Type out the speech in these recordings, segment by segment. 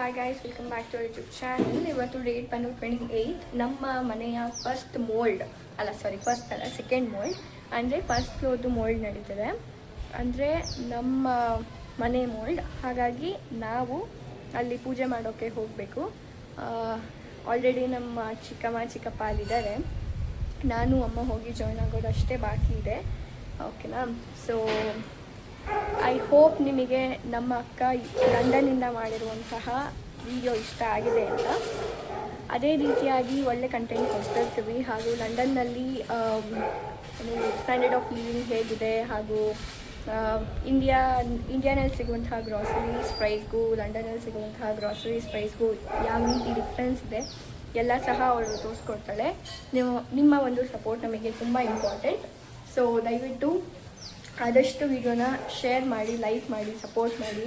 Hi guys welcome back to YouTube channel ಇವತ್ತು date ಬಂದು twenty eight ನಮ್ಮ ಮನೆಯ ಫಸ್ಟ್ ಮೋಲ್ಡ್ ಅಲ್ಲ ಸಾರಿ ಫಸ್ಟ್ ಅಲ್ಲ ಸೆಕೆಂಡ್ ಮೋಲ್ಡ್ ಅಂದರೆ ಫಸ್ಟ್ ಫ್ಲೋರ್ದು ಮೋಲ್ಡ್ ನಡೀತದೆ. ಅಂದರೆ ನಮ್ಮ ಮನೆ ಮೋಲ್ಡ್ ಹಾಗಾಗಿ ನಾವು ಅಲ್ಲಿ ಪೂಜೆ ಮಾಡೋಕ್ಕೆ ಹೋಗಬೇಕು. ಆಲ್ರೆಡಿ ನಮ್ಮ ಚಿಕ್ಕಮ್ಮ, ಚಿಕ್ಕಪ್ಪ ಅಲ್ಲಿದ್ದಾರೆ. ನಾನು, ಅಮ್ಮ ಹೋಗಿ ಜಾಯ್ನ್ ಆಗೋದು ಅಷ್ಟೇ ಬಾಕಿ ಇದೆ. ಓಕೆನಾ ಸೊ ಐ ಹೋಪ್ ನಿಮಗೆ ನಮ್ಮ ಅಕ್ಕ ಲಂಡನ್ನಿಂದ ಮಾಡಿರುವಂತಹ ವಿಡಿಯೋ ಇಷ್ಟ ಆಗಿದೆ ಅಂತ. ಅದೇ ರೀತಿಯಾಗಿ ಒಳ್ಳೆ ಕಂಟೆಂಟ್ ಕೊಡ್ತಿರ್ತೀವಿ ಹಾಗೂ ಲಂಡನ್ನಲ್ಲಿ ಸ್ಟ್ಯಾಂಡರ್ಡ್ ಆಫ್ ಲಿವಿಂಗ್ ಹೇಗಿದೆ ಹಾಗೂ ಇಂಡಿಯಾ ಇಂಡಿಯಾನಲ್ಲಿ ಸಿಗುವಂತಹ ಗ್ರಾಸರೀಸ್ ಪ್ರೈಸ್ಗೂ ಲಂಡನಲ್ಲಿ ಸಿಗುವಂತಹ ಗ್ರಾಸರೀಸ್ ಪ್ರೈಸ್ಗೂ ಯಾವ ರೀತಿ ಡಿಫ್ರೆನ್ಸ್ ಇದೆ, ಎಲ್ಲ ಸಹ ಅವಳು ತೋರಿಸ್ಕೊಡ್ತಾಳೆ. ನೀವು, ನಿಮ್ಮ ಒಂದು ಸಪೋರ್ಟ್ ನಮಗೆ ತುಂಬ ಇಂಪಾರ್ಟೆಂಟ್ ಸೊ ದಯವಿಟ್ಟು ಆದಷ್ಟು ವಿಡಿಯೋನ ಶೇರ್ ಮಾಡಿ ಲೈಕ್ ಮಾಡಿ ಸಪೋರ್ಟ್ ಮಾಡಿ.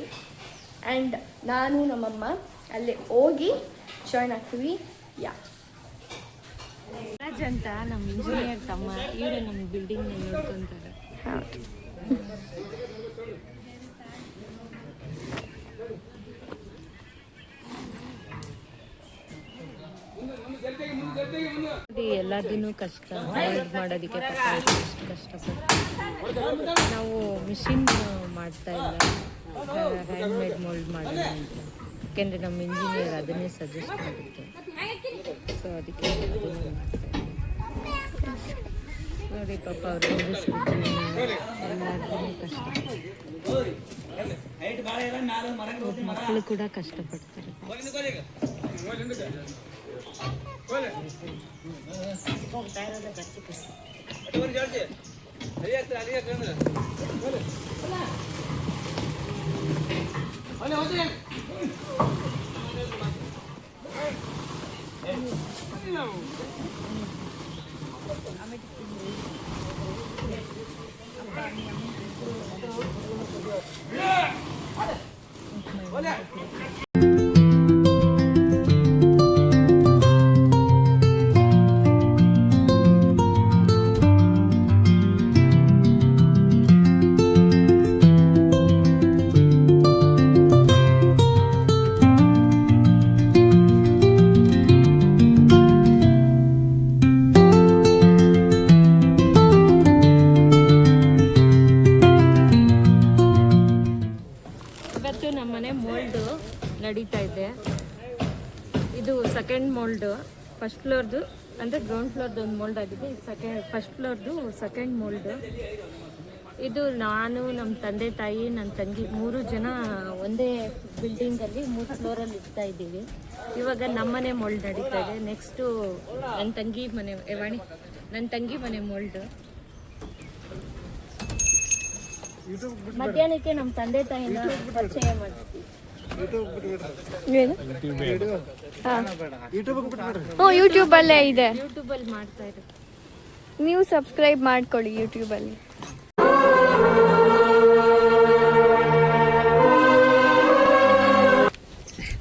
ಆ್ಯಂಡ್ ನಾನು ನಮ್ಮಮ್ಮ ಅಲ್ಲಿ ಹೋಗಿ ಜಾಯ್ನ್ ಆಗ್ತೀವಿ. ಯಾ. ರಾಜ್ ಅಂತ ನಮ್ಮ ಇಂಜಿನಿಯರ್ ತಮ್ಮ ಇವರು ನಮ್ಮ ಬಿಲ್ಡಿಂಗ್ ನೋಡ್ಕೊಂತಾರೆ. ಹೌದು. ನೋಡಿ ಎಲ್ಲದನ್ನು ಕಷ್ಟ. ಮಾಡೋದಕ್ಕೆ ಎಷ್ಟು ಕಷ್ಟಪಟ್ಟು. ನಾವು ಮಿಷಿನ್ ಮಾಡ್ತಾ ಇಲ್ಲ. ಹ್ಯಾಂಡ್ಮೇಡ್ ಮೋಲ್ಡ್ ಮಾಡೋಣ ಅಂತ. ಯಾಕೆಂದರೆ ನಮ್ಮ ಇಂಜಿನಿಯರ್ ಅದನ್ನೇ ಸಜೆಸ್ಟ್ ಮಾಡಿತ್ತು ಸೊ ಅದಕ್ಕೆ. ನೋಡಿ, ಪಾಪ ಅವರು ಎಲ್ಲರಿಗೂ ಕಷ್ಟ ಮಕ್ಕಳು ಕೂಡ ಕಷ್ಟಪಡ್ತಾರೆ. ஒரு ஜார்ஜ் நிறைய நிறைய கேளு ಇವತ್ತು ನಮ್ಮನೆ ಮೋಲ್ಡು ನಡೀತಾ ಇದೆ. ಇದು ಸೆಕೆಂಡ್ ಮೋಲ್ಡು ಫಸ್ಟ್ ಫ್ಲೋರ್ದು ಅಂದರೆ ಗ್ರೌಂಡ್ ಫ್ಲೋರ್ದು ಒಂದು ಮೋಲ್ಡ್ ಆಗಿದೆ. ಸೆಕೆಂಡ್ ಫಸ್ಟ್ ಫ್ಲೋರ್ದು ಸೆಕೆಂಡ್ ಮೋಲ್ಡು ಇದು ನಾನು ನಮ್ಮ ತಂದೆ ತಾಯಿ ನನ್ನ ತಂಗಿ ಮೂರು ಜನ ಒಂದೇ ಬಿಲ್ಡಿಂಗಲ್ಲಿ ಮೂರು ಫ್ಲೋರಲ್ಲಿ ಇರ್ತಾ ಇದ್ದೀವಿ. ಇವಾಗ ನಮ್ಮನೆ ಮೋಲ್ಡ್ ನಡೀತಾ ಇದೆ. ನೆಕ್ಸ್ಟು ನನ್ನ ತಂಗಿ ಮನೆ ಎವಾಣಿ ನನ್ನ ತಂಗಿ ಮನೆ ಮೋಲ್ಡು ಮಧ್ಯಾಹ್ನಕ್ಕೆ ನಮ್ಮ ತಂದೆ ತಾಯಿನ ಪರಿಚಯ ಮಾಡ್ತೀವಿ. ಹ್ಞೂ ಯೂಟ್ಯೂಬಲ್ಲೇ ಇದೆ. ಯೂಟ್ಯೂಬಲ್ಲಿ ಮಾಡ್ತಾ ಇರೋದು ನೀವು ಸಬ್ಸ್ಕ್ರೈಬ್ ಮಾಡ್ಕೊಳ್ಳಿ ಯೂಟ್ಯೂಬಲ್ಲಿ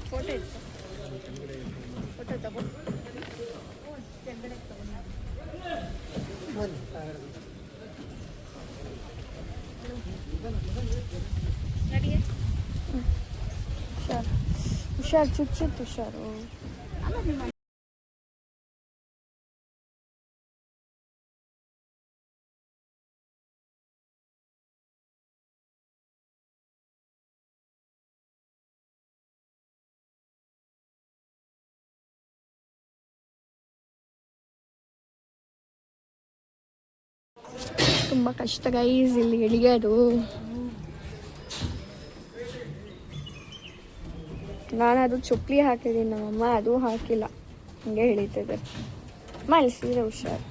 ಹುಷಾರು ಹುಷಾರು ಚುಚ್ಚಿತ್ತು ಹುಷಾರು ತುಂಬ ಕಷ್ಟ ಗೈಸ್ ಇಲ್ಲಿ ಇಳಿಯೋದು ನಾನು ಅದು ಚುಪ್ಲಿ ಹಾಕಿದ್ದೀನಿ ನಮ್ಮಮ್ಮ, ಅದು ಹಾಕಿಲ್ಲ. ಹಂಗೆ ಹಿಡಿತದೆ. ಇಲ್ಲಿ ಸೀರೆ ಹುಷಾರು.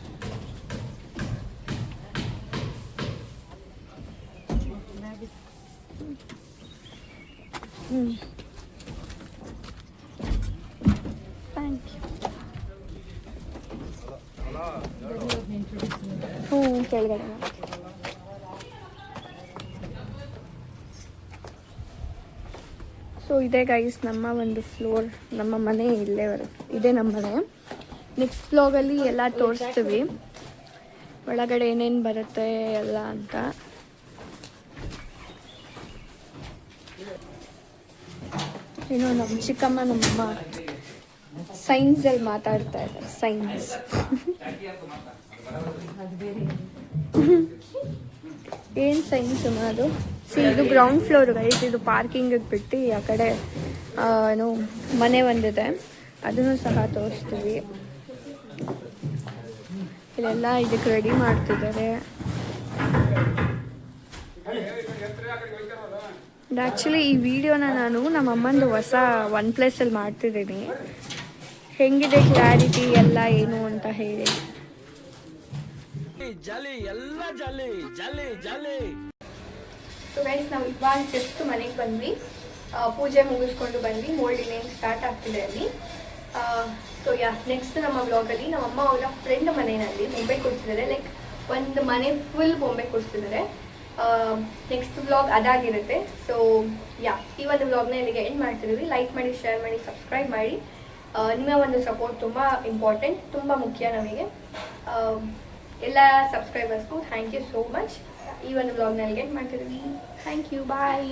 ಹ್ಞೂ ಥ್ಯಾಂಕ್ ಯು ಹ್ಞೂ ಕೆಳಗಡೆ. ಸೊ ಇದೆ ಗೈಸ್ ನಮ್ಮ ಒಂದು ಫ್ಲೋರ್ ನಮ್ಮ ಮನೆ ಇಲ್ಲೇ ಬರುತ್ತೆ. ಇದೆ ನಮ್ಮ ಮನೆ ನೆಕ್ಸ್ಟ್ ಫ್ಲೋಗಲ್ಲಿ ಎಲ್ಲ ತೋರಿಸ್ತೀವಿ. ಒಳಗಡೆ ಏನೇನು ಬರುತ್ತೆ ಎಲ್ಲ ಅಂತ. ಏನೋ ನಮ್ಮ ಚಿಕ್ಕಮ್ಮ ನಮ್ಮಮ್ಮ ಸೈನ್ಸಲ್ಲಿ ಮಾತಾಡ್ತಾ ಇದ್ದಾರೆ. ಸೈನ್ಸ್ ಏನು ಸೈನ್ಸ್ ಅದು ಸಿ ಇದು ಗ್ರೌಂಡ್ ಫ್ಲೋರ್ ಗೈಸ್ ಇದು ಪಾರ್ಕಿಂಗಿಗೆ ಬಿಟ್ಟು ಆ ಕಡೆ ಏನು, ಮನೆ ಒಂದಿದೆ. ಅದನ್ನು ಸಹ ತೋರಿಸ್ತೀವಿ. ಇಲ್ಲೆಲ್ಲ ಇದಕ್ಕೆ ರೆಡಿ ಮಾಡ್ತಿದ್ದಾರೆ. ಆ್ಯಕ್ಚುಲಿ ಈ ವಿಡಿಯೋನ ನಾನು ನಮ್ಮ ಅಮ್ಮಂದು ಹೊಸ ಒನ್ ಪ್ಲೇಸಲ್ಲಿ ಮಾಡ್ತಿದ್ದೀನಿ. ಹೆಂಗಿದೆ ಕ್ಲಾರಿಟಿ ಎಲ್ಲ ಏನು ಅಂತ ಹೇಳಿ. ಜಾಲಿ, ಎಲ್ಲ ಜಾಲಿ ಜಾಲಿ ಜಾಲಿ. ಸೊ ಗೈಸ್ ನಾವು ಇವಾಗ ಜಸ್ಟ್ ಮನೆಗೆ ಬಂದ್ವಿ. ಪೂಜೆ ಮುಗಿಸ್ಕೊಂಡು ಬಂದ್ವಿ. ಮೋಲ್ಡ್ ಇನ್ನೇನು ಸ್ಟಾರ್ಟ್ ಆಗ್ತಿದೆ ಅಲ್ಲಿ ಸೊ ಯಾ ನೆಕ್ಸ್ಟ್ ನಮ್ಮ ಬ್ಲಾಗಲ್ಲಿ ನಮ್ಮ ಅಮ್ಮ ಅವರ ಫ್ರೆಂಡ್ ಮನೆಯಲ್ಲಿ ಬೊಂಬೆ ಕೊಡ್ತಿದ್ದಾರೆ ಲೈಕ್ ಒಂದು ಮನೆ ಫುಲ್ ಬೊಂಬೆ ಕೊಡ್ತಿದ್ದಾರೆ ನೆಕ್ಸ್ಟ್ ಬ್ಲಾಗ್ ಅದಾಗಿರುತ್ತೆ. ಸೊ ಯಾ ಈ ಒಂದು ಬ್ಲಾಗ್ನ ಇಲ್ಲಿಗೆ ಎಂಡ್ ಮಾಡ್ತಿದ್ದೀವಿ ಲೈಕ್ ಮಾಡಿ ಶೇರ್ ಮಾಡಿ ಸಬ್ಸ್ಕ್ರೈಬ್ ಮಾಡಿ. ನಿಮ್ಮ ಒಂದು ಸಪೋರ್ಟ್ ತುಂಬ ಇಂಪಾರ್ಟೆಂಟ್ ತುಂಬ ಮುಖ್ಯ ನಮಗೆ. ಎಲ್ಲ ಸಬ್ಸ್ಕ್ರೈಬರ್ಸ್ಗೂ ಥ್ಯಾಂಕ್ ಯು ಸೋ ಮಚ್ ಈ ಒಂದು ಬ್ಲಾಗ್ನಲ್ಲಿ ಎಂಡ್ ಮಾಡ್ತಿದ್ದೀನಿ ಥ್ಯಾಂಕ್ ಯು ಬಾಯ್